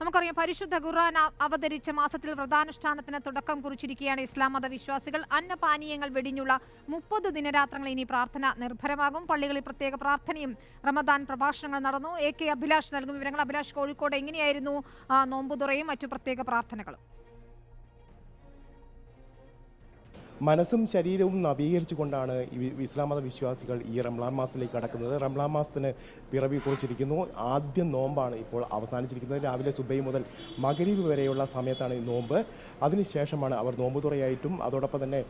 നമുക്കറിയാം പരിശുദ്ധ ഖുർആൻ അവതരിച്ച മാസത്തിൽ വ്രതാനുഷ്ഠാനത്തിന് തുടക്കം കുറിച്ചിരിക്കുകയാണ് ഇസ്ലാം മത വിശ്വാസികൾ അന്നപാനീയങ്ങൾ വെടിഞ്ഞുള്ള മുപ്പത് ദിനരാത്രങ്ങൾ ഇനി പ്രാർത്ഥന നിർഭരമാകും. പള്ളികളിൽ പ്രത്യേക പ്രാർത്ഥനയും റമദാൻ പ്രഭാഷണങ്ങൾ നടന്നു. എ കെ അഭിലാഷ് നൽകും വിവരങ്ങൾ. അഭിലാഷ് കോഴിക്കോട് എങ്ങനെയായിരുന്നു നോമ്പുതുറയും മറ്റു പ്രത്യേക പ്രാർത്ഥനകളും? മനസ്സും ശരീരവും നവീകരിച്ചുകൊണ്ടാണ് ഈ വി- ഇസ്ലാം മത വിശ്വാസികൾ ഈ റംലാൻ മാസത്തിലേക്ക് കടക്കുന്നത്. റംലാൻ മാസത്തിന് പിറവി കുറിച്ചിരിക്കുന്നു. ആദ്യ നോമ്പാണ് ഇപ്പോൾ അവസാനിച്ചിരിക്കുന്നത്. രാവിലെ സുബൈ മുതൽ മകരീവ് വരെയുള്ള സമയത്താണ് ഈ നോമ്പ്. അതിനുശേഷമാണ് അവർ നോമ്പ് തുറയായിട്ടും അതോടൊപ്പം തന്നെ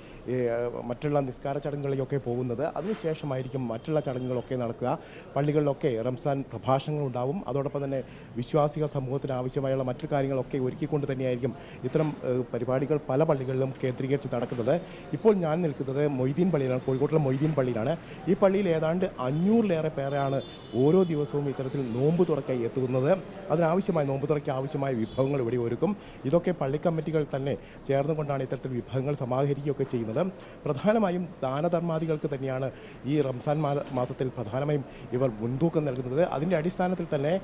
മറ്റുള്ള നിസ്കാര ചടങ്ങുകളിലൊക്കെ പോകുന്നത്. അതിനുശേഷമായിരിക്കും മറ്റുള്ള ചടങ്ങുകളൊക്കെ നടക്കുക. പള്ളികളിലൊക്കെ റംസാൻ പ്രഭാഷണങ്ങൾ ഉണ്ടാവും അതോടൊപ്പം തന്നെ വിശ്വാസികൾ സമൂഹത്തിന് ആവശ്യമായുള്ള മറ്റു കാര്യങ്ങളൊക്കെ ഒരുക്കിക്കൊണ്ട് തന്നെയായിരിക്കും ഇത്തരം പരിപാടികൾ പല പള്ളികളിലും കേന്ദ്രീകരിച്ച് നടക്കുന്നത്. ഇപ്പോൾ ഞാൻ നിൽക്കുന്നത് മൊയ്തീൻ പള്ളിയിലാണ് കോഴിക്കോട്ടിലെ മൊയ്തീൻ പള്ളിയിലാണ്. ഈ പള്ളിയിൽ ഏതാണ്ട് അഞ്ഞൂറിലേറെ പേരാണ് ഓരോ ദിവസവും ഇത്തരത്തിൽ നോമ്പ് തുറക്കായി എത്തുന്നത്. അതിനാവശ്യമായ നോമ്പ് തുറയ്ക്ക് ആവശ്യമായ വിഭവങ്ങൾ ഇവിടെ ഒരുക്കും. ഇതൊക്കെ പള്ളി കമ്മിറ്റികൾ തന്നെ ചേർന്നുകൊണ്ടാണ് ഇത്തരത്തിൽ വിഭവങ്ങൾ സമാഹരിക്കുകയൊക്കെ ചെയ്യുന്നത്. പ്രധാനമായും ദാനധർമാദികൾക്ക് തന്നെയാണ് ഈ റംസാൻ മാസത്തിൽ പ്രധാനമായും ഇവർ മുൻതൂക്കം നൽകുന്നത്. അതിന്റെ അടിസ്ഥാനത്തിൽ തന്നെ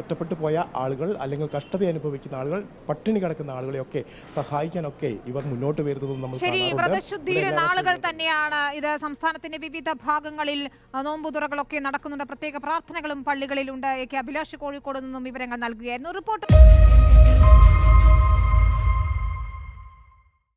ഒറ്റപ്പെട്ടു പോയ ആളുകൾ അല്ലെങ്കിൽ കഷ്ടത അനുഭവിക്കുന്ന ആളുകൾ പട്ടിണി കിടക്കുന്ന ആളുകളെയൊക്കെ സഹായിക്കാനൊക്കെ ഇവർ മുന്നോട്ട് വരുന്നതും നമ്മൾ ശരി വ്രതശുദ്ധിയുടെ നാളുകൾ തന്നെയാണ്. ഇത് സംസ്ഥാനത്തിന്റെ വിവിധ ഭാഗങ്ങളിൽ നോമ്പുതുറകളൊക്കെ നടക്കുന്നുണ്ട്. പ്രത്യേക പ്രാർത്ഥനകളും പള്ളികളിലുണ്ട്. എ കെ അഭിലാഷ് കോഴിക്കോട് നിന്നും വിവരങ്ങൾ നൽകുകയായിരുന്നു. റിപ്പോർട്ട്